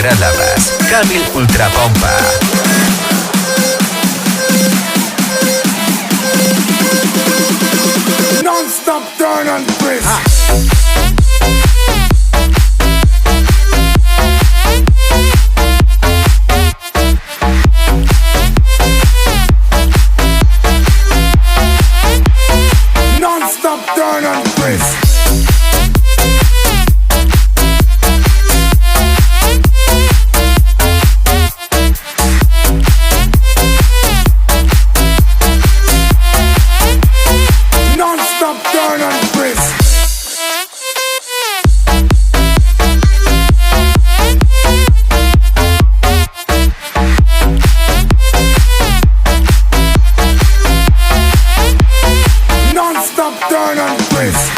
Camil Ultra Pompa. Non-stop turn and twist. Non-stop turn and twist. Turn and the Non-stop turn and.